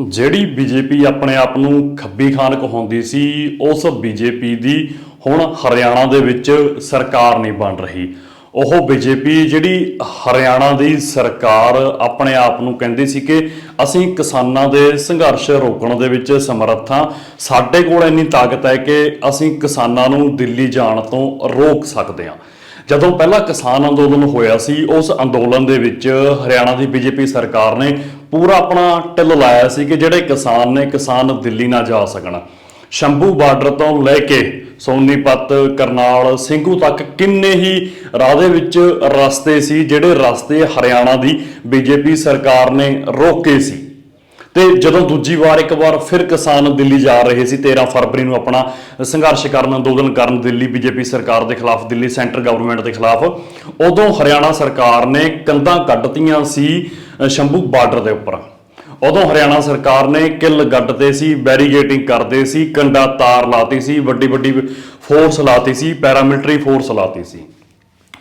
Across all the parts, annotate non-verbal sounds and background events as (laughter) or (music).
ਜਿਹੜੀ ਬੀਜੇਪੀ ਆਪਣੇ ਆਪ ਨੂੰ ਖੱਬੀ ਖਾਨ ਕਹਾਉਂਦੀ ਸੀ, ਉਸ ਬੀਜੇਪੀ ਦੀ ਹੁਣ ਹਰਿਆਣਾ ਦੇ ਵਿੱਚ ਸਰਕਾਰ ਨਹੀਂ ਬਣ ਰਹੀ। ਉਹ ਬੀਜੇਪੀ ਜਿਹੜੀ ਹਰਿਆਣਾ ਦੀ ਸਰਕਾਰ ਆਪਣੇ ਆਪ ਨੂੰ ਕਹਿੰਦੀ ਸੀ ਕਿ ਅਸੀਂ ਕਿਸਾਨਾਂ ਦੇ ਸੰਘਰਸ਼ ਰੋਕਣ ਦੇ ਵਿੱਚ ਸਮਰੱਥ ਹਾਂ। ਸਾਡੇ ਕੋਲ ਇੰਨੀ ਤਾਕਤ ਹੈ ਕਿ ਅਸੀਂ ਕਿਸਾਨਾਂ ਨੂੰ ਦਿੱਲੀ ਜਾਣ ਤੋਂ ਰੋਕ ਸਕਦੇ ਹਾਂ। ਜਦੋਂ ਪਹਿਲਾ ਕਿਸਾਨ ਅੰਦੋਲਨ ਹੋਇਆ ਸੀ, ਉਸ ਅੰਦੋਲਨ ਦੇ ਵਿੱਚ ਹਰਿਆਣਾ ਦੀ ਬੀਜੇਪੀ ਸਰਕਾਰ ਨੇ ਪੂਰਾ ਆਪਣਾ ਟਿੱਲ ਲਾਇਆ ਸੀ ਕਿ ਜਿਹੜੇ ਕਿਸਾਨ ਨੇ, ਕਿਸਾਨ ਦਿੱਲੀ ਨਾ ਜਾ ਸਕਣ। ਸ਼ੰਭੂ ਬਾਰਡਰ ਤੋਂ ਲੈ ਕੇ ਸੋਨੀਪਤ, ਕਰਨਾਲ, ਸਿੰਘੂ ਤੱਕ ਕਿੰਨੇ ਹੀ ਰਾਹ ਦੇ ਵਿੱਚ ਰਸਤੇ ਸੀ, ਜਿਹੜੇ ਰਸਤੇ ਹਰਿਆਣਾ ਦੀ ਬੀਜੇਪੀ ਸਰਕਾਰ ਨੇ ਰੋਕੇ ਸੀ। ਤੇ ਜਦੋਂ ਦੂਜੀ ਵਾਰ, ਇੱਕ ਵਾਰ ਫਿਰ ਕਿਸਾਨ ਦਿੱਲੀ ਜਾ ਰਹੇ ਸੀ 13 ਫਰਵਰੀ ਨੂੰ ਆਪਣਾ ਸੰਘਰਸ਼ ਕਰਨ, ਅੰਦੋਲਨ ਕਰਨ ਦਿੱਲੀ ਬੀਜੇਪੀ ਸਰਕਾਰ ਦੇ ਖਿਲਾਫ, ਦਿੱਲੀ ਸੈਂਟਰ ਗਵਰਨਮੈਂਟ ਦੇ ਖਿਲਾਫ, ਉਦੋਂ ਹਰਿਆਣਾ ਸਰਕਾਰ ਨੇ ਕੰਧਾਂ ਕੱਢਤੀਆਂ ਸੀ ਸ਼ੰਭੂ ਬਾਰਡਰ ਦੇ ਉੱਪਰ। ਉਦੋਂ ਹਰਿਆਣਾ ਸਰਕਾਰ ਨੇ ਕਿੱਲ ਗੱਡਦੇ ਸੀ, ਬੈਰੀਗੇਟਿੰਗ ਕਰਦੇ ਸੀ, ਕੰਡਾ ਤਾਰ ਲਾਤੀ ਸੀ ਵੱਡੀ ਵੱਡੀ ਫੋਰਸ ਲਾਤੀ ਸੀ, ਪੈਰਾਮਿਲਟਰੀ ਫੋਰਸ ਲਾਤੀ ਸੀ।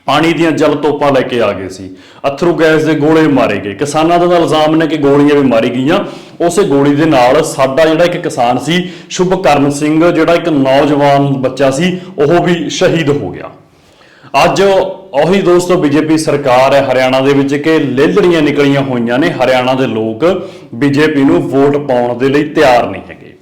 ਪਾਣੀ ਦੀਆਂ ਜਲ ਤੋਪਾਂ ਲੈ ਕੇ ਆ ਗਏ ਸੀ। ਅਥਰੂ ਗੈਸ ਦੇ ਗੋਲੇ ਮਾਰੇ ਗਏ। ਕਿਸਾਨਾਂ ਦਾ ਤਾਂ ਇਲਜ਼ਾਮ ਨੇ ਕਿ ਗੋਲੀਆਂ ਵੀ ਮਾਰੀ ਗਈਆਂ। ਉਸੇ ਗੋਲੀ ਦੇ ਨਾਲ ਸਾਡਾ ਜਿਹੜਾ ਇੱਕ ਕਿਸਾਨ ਸੀ, ਸ਼ੁਭਕਰਨ ਸਿੰਘ, ਜਿਹੜਾ ਇੱਕ ਨੌਜਵਾਨ ਬੱਚਾ ਸੀ, ਉਹ ਵੀ ਸ਼ਹੀਦ ਹੋ ਗਿਆ। ਅੱਜ ਉਹੀ ਦੋਸਤੋ ਬੀਜੇਪੀ ਸਰਕਾਰ ਹੈ ਹਰਿਆਣਾ ਦੇ ਵਿੱਚ ਕਿ ਲੇਲੜੀਆਂ ਨਿਕਲੀਆਂ ਹੋਈਆਂ ਨੇ, ਹਰਿਆਣਾ ਦੇ ਲੋਕ ਬੀਜੇਪੀ ਨੂੰ ਵੋਟ ਪਾਉਣ ਦੇ ਲਈ ਤਿਆਰ ਨਹੀਂ ਹੈਗੇ।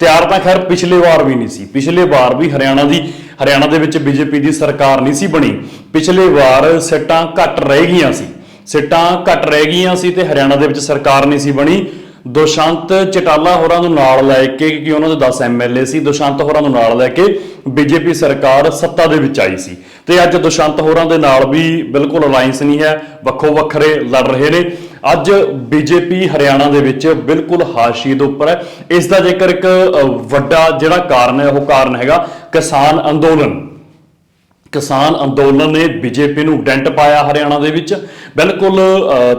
ਤਿਆਰ ਤਾਂ ਖੈਰ ਪਿਛਲੇ ਵਾਰ ਵੀ ਨਹੀਂ ਸੀ, ਪਿਛਲੇ ਵਾਰ ਵੀ ਹਰਿਆਣਾ ਦੀ, ਹਰਿਆਣਾ ਦੇ ਵਿੱਚ ਬੀਜੇਪੀ ਦੀ ਸਰਕਾਰ ਨਹੀਂ ਸੀ ਬਣੀ। ਪਿਛਲੇ ਵਾਰ ਸਿੱਟਾਂ ਘੱਟ ਰਹਿ ਗਈਆਂ ਸੀ, ਸਿੱਟਾਂ ਘੱਟ ਰਹਿ ਗਈਆਂ ਸੀ ਤੇ ਹਰਿਆਣਾ ਦੇ ਵਿੱਚ ਸਰਕਾਰ ਨਹੀਂ ਸੀ ਬਣੀ। ਦੁਸ਼ੰਤ ਚਟਾਲਾ ਹੋਰਾਂ ਨੂੰ ਨਾਲ ਲੈ ਕੇ ਕਿ ਉਹਨਾਂ ਦੇ 10 ਐਮਐਲਏ ਸੀ, ਦੁਸ਼ੰਤ ਹੋਰਾਂ ਨੂੰ ਨਾਲ ਲੈ ਕੇ ਬੀਜੇਪੀ ਸਰਕਾਰ ਸੱਤਾ ਦੇ ਵਿੱਚ ਆਈ ਸੀ। ਤੇ ਅੱਜ ਦੁਸ਼ੰਤ ਹੋਰਾਂ ਦੇ ਨਾਲ ਵੀ ਬਿਲਕੁਲ ਅਲਾਈਅੰਸ ਨਹੀਂ ਹੈ, ਵੱਖੋ ਵੱਖਰੇ ਲੜ ਰਹੇ ਨੇ। ਅੱਜ ਬੀਜੇਪੀ ਹਰਿਆਣਾ ਦੇ ਵਿੱਚ ਬਿਲਕੁਲ ਹਾਸ਼ੀਏ ਦੇ ਉੱਪਰ ਹੈ। ਇਸ ਦਾ ਜੇਕਰ ਇੱਕ ਵੱਡਾ ਜਿਹੜਾ ਕਾਰਨ ਹੈ, ਉਹ ਕਾਰਨ ਹੈਗਾ ਕਿਸਾਨ ਅੰਦੋਲਨ। ਕਿਸਾਨ ਅੰਦੋਲਨ ਨੇ ਬੀਜੇਪੀ ਨੂੰ ਡੈਂਟ ਪਾਇਆ ਹਰਿਆਣਾ ਦੇ ਵਿੱਚ। ਬਿਲਕੁਲ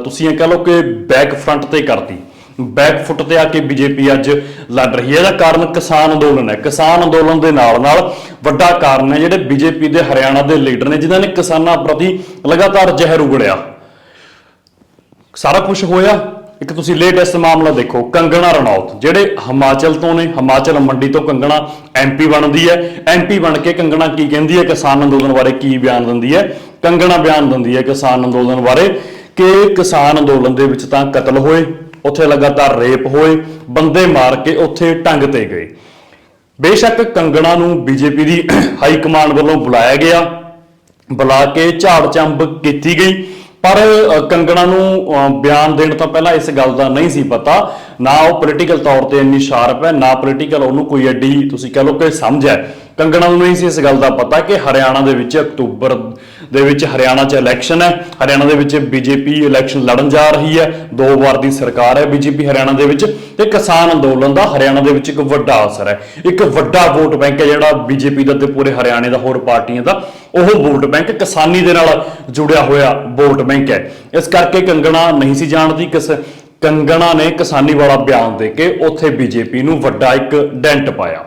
ਤੁਸੀਂ ਇਹ ਕਹ ਲਓ ਕਿ ਬੈਕ ਫਰੰਟ ਤੇ ਕਰਤੀ। ਬੈਕ ਫੁੱਟ ਤੇ ਆ ਕੇ ਬੀਜੇਪੀ ਅੱਜ ਲੜ ਰਹੀ ਹੈ। ਇਹਦਾ ਕਾਰਨ ਕਿਸਾਨ ਅੰਦੋਲਨ ਹੈ। ਕਿਸਾਨ ਅੰਦੋਲਨ ਦੇ ਨਾਲ ਨਾਲ ਵੱਡਾ ਕਾਰਨ ਹੈ ਜਿਹੜੇ ਬੀਜੇਪੀ ਦੇ ਹਰਿਆਣਾ ਦੇ ਲੀਡਰ ਨੇ, ਜਿਨ੍ਹਾਂ ਨੇ ਕਿਸਾਨਾਂ ਪ੍ਰਤੀ ਲਗਾਤਾਰ ਜ਼ਹਿਰ ਉਗੜਿਆ। ਸਾਰਾ ਕੁਝ ਹੋਇਆ। ਇੱਕ ਤੁਸੀਂ ਲੇਟੈਸਟ ਮਾਮਲਾ ਦੇਖੋ, ਕੰਗਣਾ ਰਣੌਤ, ਜਿਹੜੇ ਹਿਮਾਚਲ ਤੋਂ ਨੇ, ਹਿਮਾਚਲ ਮੰਡੀ ਤੋਂ ਕੰਗਣਾ ਐਮਪੀ ਬਣਦੀ ਹੈ। ਐਮਪੀ ਬਣ ਕੇ ਕੰਗਣਾ ਕੀ ਕਹਿੰਦੀ ਹੈ? ਕਿਸਾਨ ਅੰਦੋਲਨ ਬਾਰੇ ਕੀ ਬਿਆਨ ਦਿੰਦੀ ਹੈ? ਕੰਗਣਾ ਬਿਆਨ ਦਿੰਦੀ ਹੈ ਕਿਸਾਨ ਅੰਦੋਲਨ ਬਾਰੇ ਕਿ ਕਿਸਾਨ ਅੰਦੋਲਨ ਦੇ ਵਿੱਚ ਤਾਂ ਕਤਲ ਹੋਏ। ਉੱਥੇ ਲਗਾਤਾਰ ਰੇਪ ਹੋਏ ਬੰਦੇ ਮਾਰ ਕੇ ਉੱਥੇ ਟੰਗ ਤੇ ਗਏ। ਬੇਸ਼ੱਕ ਕੰਗਣਾ ਨੂੰ ਬੀਜੇਪੀ ਦੀ (clears throat) ਹਾਈ ਕਮਾਂਡ ਵੱਲੋਂ ਬੁਲਾਇਆ ਗਿਆ। ਬੁਲਾ ਕੇ ਝਾੜ ਚੰਬ ਕੀਤੀ ਗਈ। ਪਰ ਕੰਗਣਾ ਨੂੰ ਅ, ਬਿਆਨ ਦੇਣ ਤੋਂ ਪਹਿਲਾਂ ਇਸ ਗੱਲ ਦਾ ਨਹੀਂ ਸੀ ਪਤਾ। ਨਾ ਉਹ ਪੋਲੀਟੀਕਲ ਤੌਰ ਤੇ ਇੰਨੀ ਸ਼ਾਰਪ ਹੈ, ਨਾ ਪੋਲੀਟੀਕਲ ਉਹਨੂੰ ਕੋਈ ਐਡੀ, ਤੁਸੀਂ ਕਹ ਲਓ ਕਿ ਸਮਝ ਹੈ। ਕੰਗਣਾ ਨੂੰ ਨਹੀਂ ਸੀ ਇਸ ਗੱਲ ਦਾ ਪਤਾ ਕਿ ਹਰਿਆਣਾ ਦੇ ਵਿੱਚ ਅਕਤੂਬਰ ਦੇ ਵਿੱਚ ਹਰਿਆਣਾ 'ਚ ਇਲੈਕਸ਼ਨ ਹੈ। ਹਰਿਆਣਾ ਦੇ ਵਿੱਚ ਬੀਜੇਪੀ ਇਲੈਕਸ਼ਨ ਲੜਨ ਜਾ ਰਹੀ ਹੈ। ਦੋ ਵਾਰ ਦੀ ਸਰਕਾਰ ਹੈ ਬੀਜੇਪੀ ਹਰਿਆਣਾ ਦੇ ਵਿੱਚ ਤੇ ਕਿਸਾਨ ਅੰਦੋਲਨ ਦਾ ਹਰਿਆਣਾ ਦੇ ਵਿੱਚ ਇੱਕ ਵੱਡਾ ਅਸਰ ਹੈ। ਇੱਕ ਵੱਡਾ ਵੋਟ ਬੈਂਕ ਹੈ ਜਿਹੜਾ ਬੀਜੇਪੀ ਦਾ ਤੇ ਪੂਰੇ ਹਰਿਆਣੇ ਦਾ, ਹੋਰ ਪਾਰਟੀਆਂ ਦਾ। ਉਹ ਵੋਟ ਬੈਂਕ ਕਿਸਾਨੀ ਦੇ ਨਾਲ ਜੁੜਿਆ ਹੋਇਆ ਵੋਟ ਬੈਂਕ ਹੈ। ਇਸ ਕਰਕੇ ਕੰਗਣਾ ਨਹੀਂ ਸੀ ਜਾਣਦੀ ਕਿਸ ਕੰਗਣਾ ਨੇ ਕਿਸਾਨੀ ਵਾਲਾ ਬਿਆਨ ਦੇ ਕੇ ਉੱਥੇ ਬੀਜੇਪੀ ਨੂੰ ਵੱਡਾ ਇੱਕ ਡੈਂਟ ਪਾਇਆ।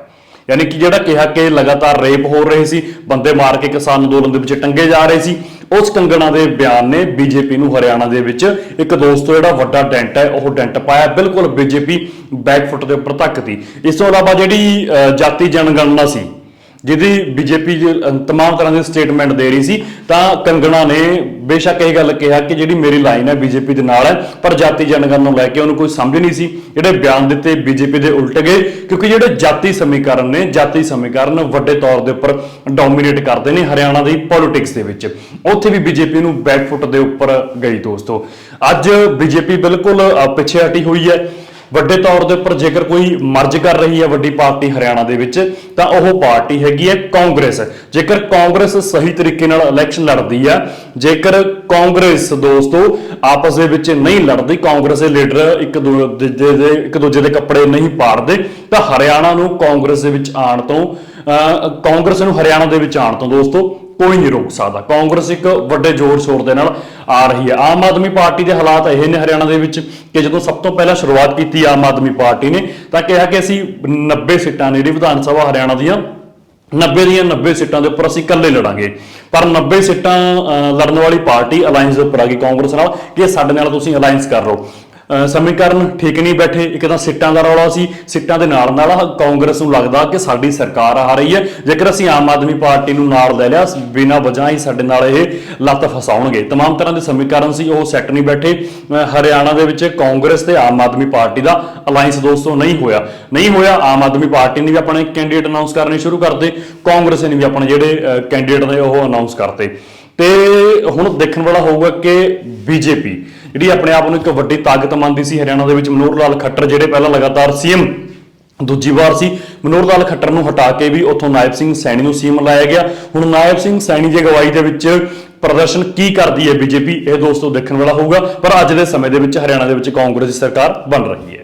ਯਾਨੀ ਕਿ ਜਿਹੜਾ ਕਿਹਾ ਕਿ ਲਗਾਤਾਰ ਰੇਪ ਹੋ ਰਹੇ ਸੀ, ਬੰਦੇ ਮਾਰ ਕੇ ਕਿਸਾਨ ਅੰਦੋਲਨ ਦੇ ਵਿੱਚ ਟੰਗੇ ਜਾ ਰਹੇ ਸੀ, ਉਸ ਕੰਗਣਾ ਦੇ ਬਿਆਨ ਨੇ ਬੀਜੇਪੀ ਨੂੰ ਹਰਿਆਣਾ ਦੇ ਵਿੱਚ ਇੱਕ ਦੋਸਤੋ ਜਿਹੜਾ ਵੱਡਾ ਡੈਂਟ ਹੈ, ਉਹ ਡੈਂਟ ਪਾਇਆ। ਬਿਲਕੁਲ ਬੀਜੇਪੀ ਬੈਕਫੁੱਟ ਦੇ ਉੱਪਰ ਧੱਕਦੀ। ਇਸ ਤੋਂ ਇਲਾਵਾ ਜਿਹੜੀ ਜਾਤੀ ਜਨਗਣਨਾ ਸੀ ਜਿਹਦੀ ਬੀਜੇਪੀ ਤਮਾਮ ਤਰ੍ਹਾਂ ਦੇ ਸਟੇਟਮੈਂਟ ਦੇ ਰਹੀ ਸੀ, ਤਾਂ ਕੰਗਣਾ ਨੇ ਬੇਸ਼ੱਕ ਇਹ ਗੱਲ ਕਿਹਾ ਕਿ ਜਿਹੜੀ ਮੇਰੀ ਲਾਈਨ ਹੈ ਬੀਜੇਪੀ ਦੇ ਨਾਲ ਹੈ, ਪਰ ਜਾਤੀ ਜਨਗਣ ਨੂੰ ਲੈ ਕੇ ਉਹਨੂੰ ਕੋਈ ਸਮਝ ਨਹੀਂ ਸੀ। ਜਿਹੜੇ ਬਿਆਨ ਦਿੱਤੇ ਬੀਜੇਪੀ ਦੇ ਉਲਟ ਗਏ, ਕਿਉਂਕਿ ਜਿਹੜੇ ਜਾਤੀ ਸਮੀਕਰਨ ਨੇ, ਜਾਤੀ ਸਮੀਕਰਨ ਵੱਡੇ ਤੌਰ ਦੇ ਉੱਪਰ ਡੋਮੀਨੇਟ ਕਰਦੇ ਨੇ ਹਰਿਆਣਾ ਦੀ ਪੋਲਿਟਿਕਸ ਦੇ ਵਿੱਚ। ਉੱਥੇ ਵੀ ਬੀਜੇਪੀ ਨੂੰ ਬੈਕਫੁੱਟ ਦੇ ਉੱਪਰ ਗਈ ਦੋਸਤੋ। ਅੱਜ ਬੀਜੇਪੀ ਬਿਲਕੁਲ ਪਿੱਛੇ ਹਟੀ ਹੋਈ ਹੈ। ਵੱਡੇ ਤੌਰ ਦੇ ਉੱਪਰ ਜੇਕਰ ਕੋਈ ਮਰਜ ਕਰ ਰਹੀ ਹੈ ਵੱਡੀ ਪਾਰਟੀ ਹਰਿਆਣਾ ਦੇ ਵਿੱਚ, ਤਾਂ ਉਹ ਪਾਰਟੀ ਹੈਗੀ ਹੈ ਕਾਂਗਰਸ। ਜੇਕਰ ਕਾਂਗਰਸ ਸਹੀ ਤਰੀਕੇ ਨਾਲ ਇਲੈਕਸ਼ਨ ਲੜਦੀ ਆ ਜੇਕਰ ਕਾਂਗਰਸ ਦੋਸਤੋ ਆਪਸ ਦੇ ਵਿੱਚ ਨਹੀਂ ਲੜਦੀ, ਕਾਂਗਰਸ ਦੇ ਲੀਡਰ ਇੱਕ ਦੂ- ਦੂਜੇ ਦੇ ਇੱਕ ਦੂਜੇ ਦੇ ਕੱਪੜੇ ਨਹੀਂ ਪਾੜਦੇ, ਤਾਂ ਹਰਿਆਣਾ ਨੂੰ ਕਾਂਗਰਸ ਦੇ ਵਿੱਚ ਆਉਣ ਤੋਂ ਕਾਂਗਰਸ ਨੂੰ ਹਰਿਆਣਾ ਦੇ ਵਿੱਚ ਆਉਣ ਤੋਂ ਦੋਸਤੋ ਕੋਈ ਨਹੀਂ ਰੋਕ ਸਕਦਾ। ਕਾਂਗਰਸ ਇੱਕ ਵੱਡੇ ਜ਼ੋਰ ਸ਼ੋਰ ਦੇ ਨਾਲ ਆ ਰਹੀ ਹੈ। ਆਮ ਆਦਮੀ ਪਾਰਟੀ ਦੇ ਹਾਲਾਤ ਇਹ ਨੇ ਹਰਿਆਣਾ ਦੇ ਵਿੱਚ ਕਿ ਜਦੋਂ ਸਭ ਤੋਂ ਪਹਿਲਾਂ ਸ਼ੁਰੂਆਤ ਕੀਤੀ ਆਮ ਆਦਮੀ ਪਾਰਟੀ ਨੇ ਤਾਂ ਕਿਹਾ ਕਿ ਅਸੀਂ 90 ਸੀਟਾਂ ਨੇ ਜਿਹੜੀ ਵਿਧਾਨ ਸਭਾ ਹਰਿਆਣਾ ਦੀਆਂ 90 ਦੀਆਂ 90 ਸੀਟਾਂ ਦੇ ਉੱਪਰ ਅਸੀਂ ਇਕੱਲੇ ਲੜਾਂਗੇ। ਪਰ 90 ਸੀਟਾਂ ਅਹ, ਲੜਨ ਵਾਲੀ ਪਾਰਟੀ ਅਲਾਈਅੰਸ ਦੇ ਉੱਪਰ ਆ ਗਈ ਕਾਂਗਰਸ ਨਾਲ ਕਿ ਸਾਡੇ ਨਾਲ ਤੁਸੀਂ ਅਲਾਈਅੰਸ ਕਰ ਲਓ। ਸਮੀਕਰਨ ਠੀਕ ਨਹੀਂ ਬੈਠੇ ਇੱਕ ਤਾਂ ਸਿੱਟਾਂ ਦਾ ਰੌਲਾ ਸੀ ਸਿੱਟਾਂ ਦੇ ਨਾਲ ਨਾਲ ਆਹ ਕਾਂਗਰਸ ਨੂੰ ਲੱਗਦਾ ਕਿ ਸਾਡੀ ਸਰਕਾਰ ਆ ਰਹੀ ਹੈ ਜੇਕਰ ਅਸੀਂ ਆਮ ਆਦਮੀ ਪਾਰਟੀ ਨੂੰ ਨਾਲ ਲੈ ਲਿਆ ਬਿਨਾਂ ਵਜ੍ਹਾ ਹੀ ਸਾਡੇ ਨਾਲ ਇਹ ਲੱਤ ਫਸਾਉਣਗੇ तमाम ਤਰ੍ਹਾਂ ਦੇ ਸਮੀਕਰਨ ਸੀ ਉਹ ਸੈੱਟ ਨਹੀਂ ਬੈਠੇ ਅਹ ਹਰਿਆਣਾ ਦੇ ਵਿੱਚ ਕਾਂਗਰਸ ਤੇ ਆਮ ਆਦਮੀ ਪਾਰਟੀ ਦਾ ਅਲਾਈਅੰਸ ਦੋਸਤੋ ਨਹੀਂ ਹੋਇਆ ਨਹੀਂ ਹੋਇਆ ਆਮ ਆਦਮੀ ਪਾਰਟੀ ਨੇ ਵੀ ਆਪਣੇ ਕੈਂਡੀਡੇਟ ਅਨਾਉਂਸ ਕਰਨੇ ਸ਼ੁਰੂ ਕਰਤੇ ਕਾਂਗਰਸ ਨੇ ਵੀ ਆਪਣੇ ਜਿਹੜੇ ਕੈਂਡੀਡੇਟ ਨੇ ਉਹ ਅਨਾਉਂਸ ਕਰਤੇ ਤੇ ਹੁਣ ਦੇਖਣ ਵਾਲਾ ਹੋਊਗਾ ਕਿ ਬੀਜੇਪੀ, ਜਿਹੜੀ ਆਪਣੇ ਆਪ ਨੂੰ ਇੱਕ ਵੱਡੀ ਤਾਕਤ ਮੰਨਦੀ ਸੀ ਹਰਿਆਣਾ ਦੇ ਵਿੱਚ, ਮਨੋਹਰ ਲਾਲ ਖੱਟਰ ਜਿਹੜੇ ਪਹਿਲਾਂ ਲਗਾਤਾਰ ਸੀਐਮ ਦੂਜੀ ਵਾਰ ਸੀ, ਮਨੋਹਰ ਲਾਲ ਖੱਟਰ ਨੂੰ ਹਟਾ ਕੇ ਵੀ ਉੱਥੋਂ ਨਾਇਬ ਸਿੰਘ ਸੈਣੀ ਨੂੰ ਸੀਐਮ ਲਾਇਆ ਗਿਆ। ਹੁਣ ਨਾਇਬ ਸਿੰਘ ਸੈਣੀ ਦੀ ਅਗਵਾਈ ਦੇ ਵਿੱਚ ਪ੍ਰਦਰਸ਼ਨ ਕੀ ਕਰਦੀ ਹੈ ਬੀਜੇਪੀ, ਇਹ ਦੋਸਤੋ ਦੇਖਣ ਵਾਲਾ ਹੋਊਗਾ। ਪਰ ਅੱਜ ਦੇ ਸਮੇਂ ਦੇ ਵਿੱਚ ਹਰਿਆਣਾ ਦੇ ਵਿੱਚ ਕਾਂਗਰਸ ਦੀ ਸਰਕਾਰ ਬਣ ਰਹੀ ਹੈ।